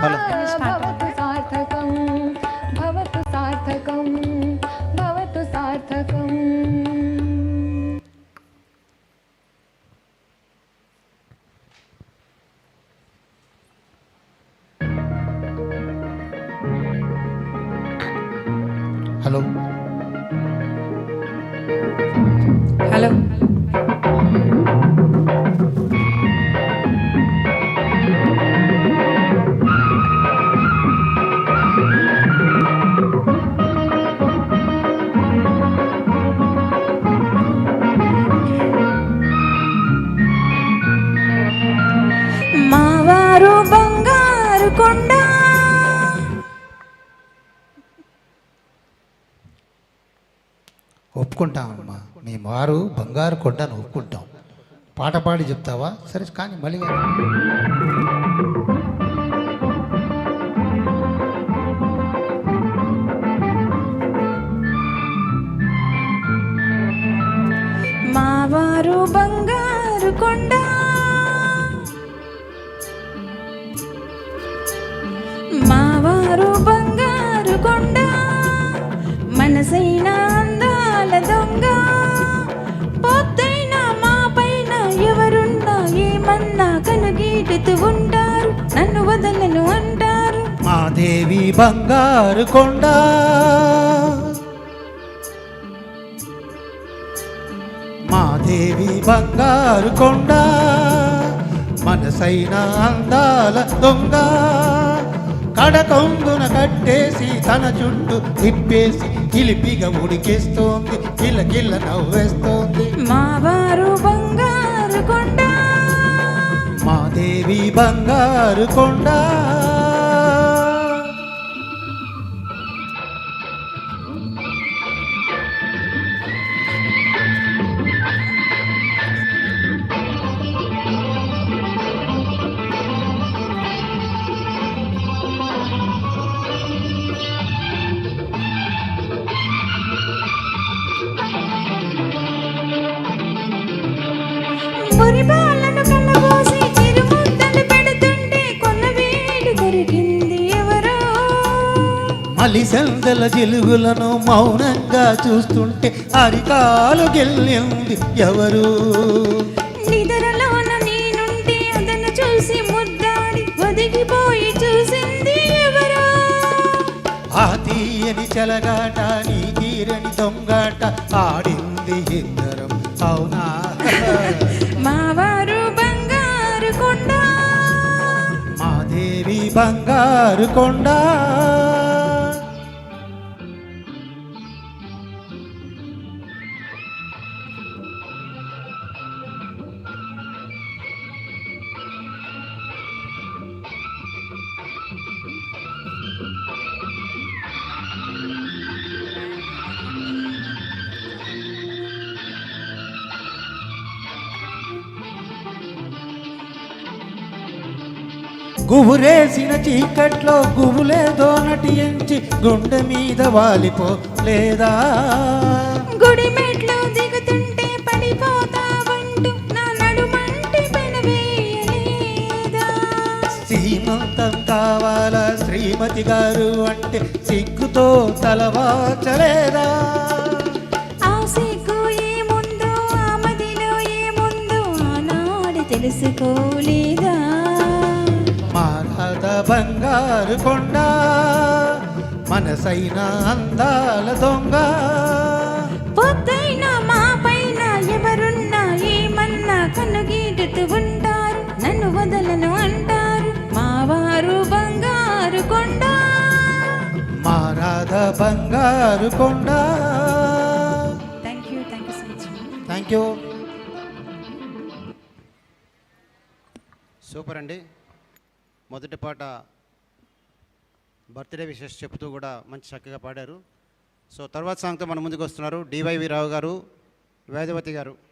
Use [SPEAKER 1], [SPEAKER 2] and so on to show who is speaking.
[SPEAKER 1] फल
[SPEAKER 2] भवतु सार्थकं भवतु सार्थकं भवतु सार्थकम्।
[SPEAKER 1] हेलो
[SPEAKER 3] हेलो మావారు బంగారు కొండ.
[SPEAKER 1] ఒప్పుకుంటామమ్మా. మీ వారు బంగారు కొండను ఒప్పుకుంటాం. పాట పాడి చెప్తావా? సరే కానీ మళ్ళీ.
[SPEAKER 3] మావారు బంగారు కొండ. మనసైన అందాల దొంగ. పొద్దైనా మా పైన ఎవరున్నా ఏమన్నా కనుగీటుతూ ఉంటారు. నన్ను వదలను అంటారు.
[SPEAKER 1] మా దేవి బంగారు కొండ. మా దేవి బంగారు కొండ. మనసైన అందాల దొంగ. కడకొంగున కట్టేసి తన చుట్టూ తిప్పేసి కిలిపిగా ఉడికేస్తోంది. కిలకిల నవ్వేస్తోంది.
[SPEAKER 3] మావారు బంగారు కొండ.
[SPEAKER 1] మా దేవి బంగారు కొండ. మలిసందల జిలుగులను మౌనంగా చూస్తుంటే అరికాలు గెల్లింది ఎవరు?
[SPEAKER 3] నిద్రలోన నేనుంటే అదను చూసి ముద్దాడి ఒదిగిపోయి చూసింది ఎవరో?
[SPEAKER 1] ఆ తీయని చెలగాట నీ తీరని దొంగాట ఆడింది ఇద్దరం అవునా?
[SPEAKER 3] మావారు బంగారు కొండ.
[SPEAKER 1] మా దేవి బంగారు కొండ. గుబురేసిన చీకట్లో గుబులేదో నటించి గుండె మీద వాలిపో లేదా?
[SPEAKER 3] గుడి మెట్లు దిగుతుంటే పడిపోతావంటూ నా నడుమంటి పెనవేయలేదా?
[SPEAKER 1] శ్రీమంతం కావాలా శ్రీమతి గారు అంటే సిగ్గుతో తలవాచలేదా? బంగారు కొండ మనసైన అందాల దొంగ.
[SPEAKER 3] పొద్దైనా మా పైన ఎవరున్నా ఏమన్నా కనుగీటుతూ ఉంటారు. నన్ను వదలను అంటారు. మా వారు బంగారు కొండ.
[SPEAKER 1] మారాధ బంగారు కొండ.
[SPEAKER 3] Thank you thank you so much
[SPEAKER 1] thank you
[SPEAKER 4] super అండి. మొదటి పాట బర్త్డే విషెస్ చెప్తూ కూడా మంచి చక్కగా పాడారు. సో తర్వాత సాంగ్తో మన ముందుకు వస్తున్నారు. డివైవి రావు గారు వేదవతి గారు.